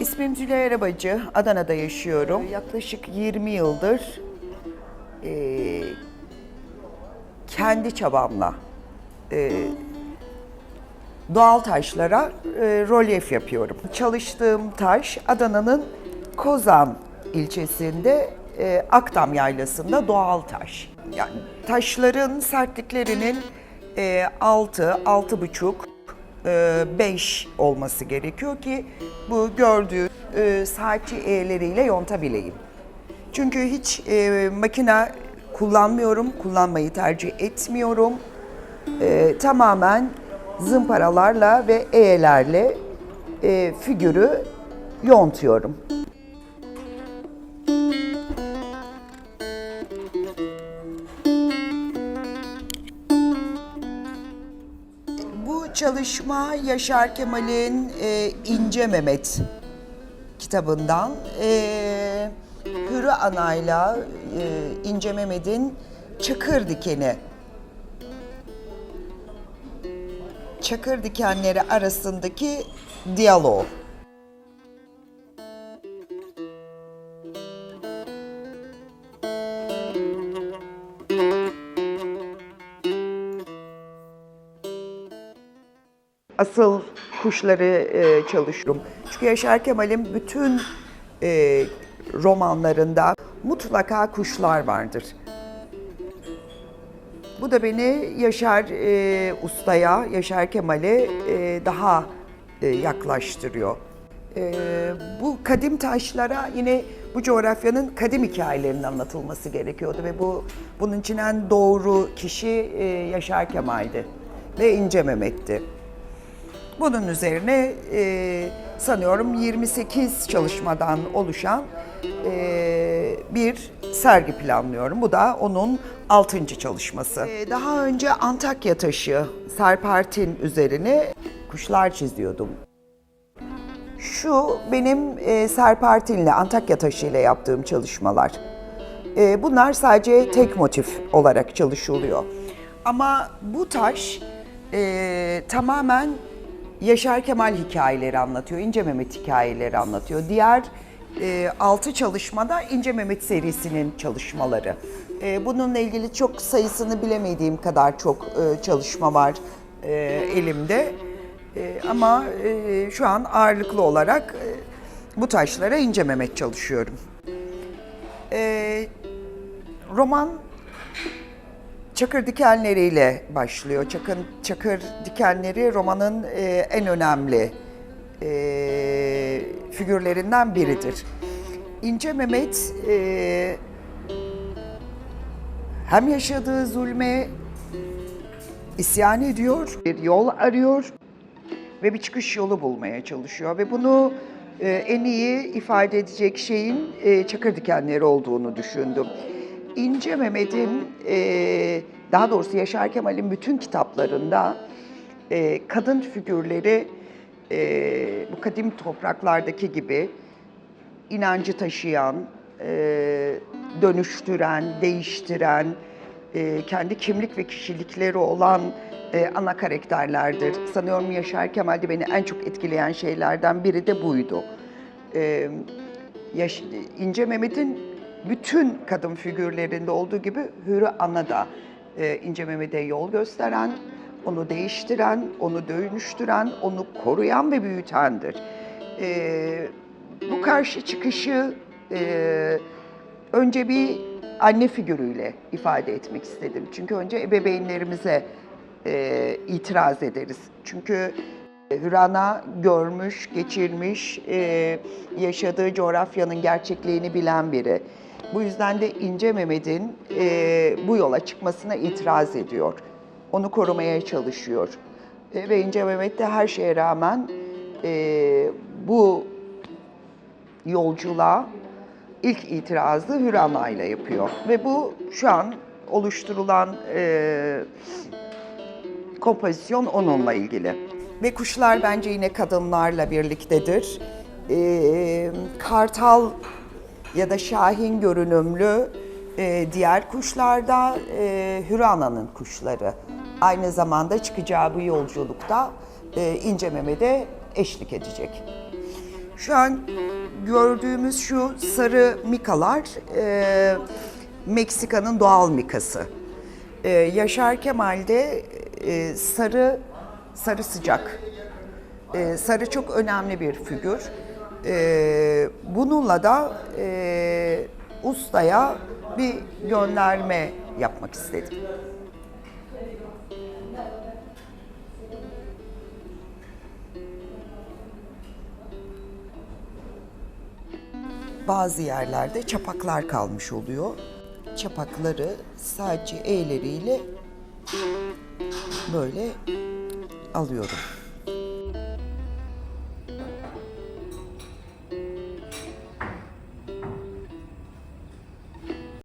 İsmim Züleyha Arabacı, Adana'da yaşıyorum. Yaklaşık 20 yıldır eee, kendi çabamla eee, doğal taşlara eee, rolyef yapıyorum. Çalıştığım taş Adana'nın Kozan ilçesinde eee, Akdam Yaylası'nda doğal taş. Yani taşların sertliklerinin eee 6, 6,5 5 olması gerekiyor ki bu gördüğü e, saatçi eğeleriyle yontabileyim. Çünkü hiç e, makine kullanmıyorum, kullanmayı tercih etmiyorum. E, tamamen zımparalarla ve eğelerle e, figürü yontuyorum. Çalışma Yaşar Kemal'in e, İnce Mehmet kitabından e, Hürü Ana'yla e, İnce Mehmet'in Çakır Dikeni Çakır dikenleri arasındaki diyalog. Asıl kuşları e, çalışıyorum. Çünkü Yaşar Kemal'in bütün e, romanlarında mutlaka kuşlar vardır. Bu da beni Yaşar e, Usta'ya, Yaşar Kemal'e e, daha e, yaklaştırıyor. E, bu kadim taşlara yine bu coğrafyanın kadim hikayelerinin anlatılması gerekiyordu ve bu bunun için en doğru kişi e, Yaşar Kemal'di ve İnce Mehmet'ti. Bunun üzerine e, sanıyorum 28 çalışmadan oluşan e, bir sergi planlıyorum. Bu da onun 6. çalışması. E, daha önce Antakya taşı, serpartin üzerine kuşlar çiziyordum. Şu benim e, serpartinle, Antakya taşıyla yaptığım çalışmalar. E, bunlar sadece tek motif olarak çalışılıyor. Ama bu taş e, tamamen Yaşar Kemal hikayeleri anlatıyor, İnce Mehmet hikayeleri anlatıyor. Diğer e, altı çalışmada İnce Mehmet serisinin çalışmaları. E, bununla ilgili çok sayısını bilemediğim kadar çok e, çalışma var e, elimde. E, ama e, şu an ağırlıklı olarak e, bu taşlara İnce Mehmet çalışıyorum. E, roman Çakır dikenleriyle başlıyor. Çakın, çakır dikenleri romanın e, en önemli e, figürlerinden biridir. İnce Mehmet e, hem yaşadığı zulme isyan ediyor, bir yol arıyor ve bir çıkış yolu bulmaya çalışıyor ve bunu e, en iyi ifade edecek şeyin e, çakır dikenleri olduğunu düşündüm. İnce Mehmet'in, e, daha doğrusu Yaşar Kemal'in bütün kitaplarında e, kadın figürleri e, bu kadim topraklardaki gibi inancı taşıyan, e, dönüştüren, değiştiren, e, kendi kimlik ve kişilikleri olan e, ana karakterlerdir. Sanıyorum Yaşar Kemal'de beni en çok etkileyen şeylerden biri de buydu. E, Yaş- İnce Mehmet'in bütün kadın figürlerinde olduğu gibi Hürü Ana da e, İnce Mehmet'e yol gösteren, onu değiştiren, onu dönüştüren, onu koruyan ve büyütendir. E, bu karşı çıkışı e, önce bir anne figürüyle ifade etmek istedim. Çünkü önce ebeveynlerimize e, itiraz ederiz. Çünkü Hürana görmüş, geçirmiş, e, yaşadığı coğrafyanın gerçekliğini bilen biri. Bu yüzden de İnce Mehmet'in e, bu yola çıkmasına itiraz ediyor. Onu korumaya çalışıyor. E, ve İnce Mehmet de her şeye rağmen e, bu yolculuğa ilk itirazı Hürana ile yapıyor. Ve bu şu an oluşturulan e, kompozisyon onunla ilgili. Ve kuşlar bence yine kadınlarla birliktedir. Ee, kartal ya da şahin görünümlü e, diğer kuşlarda e, Hürana'nın kuşları. Aynı zamanda çıkacağı bu yolculukta e, İnce Mehmet'e eşlik edecek. Şu an gördüğümüz şu sarı mikalar e, Meksika'nın doğal mikası. E, Yaşar Kemal'de e, sarı sarı sıcak. E, sarı çok önemli bir figür. E, bununla da e, ustaya bir gönderme yapmak istedim. Bazı yerlerde çapaklar kalmış oluyor. Çapakları sadece elleriyle böyle alıyorum.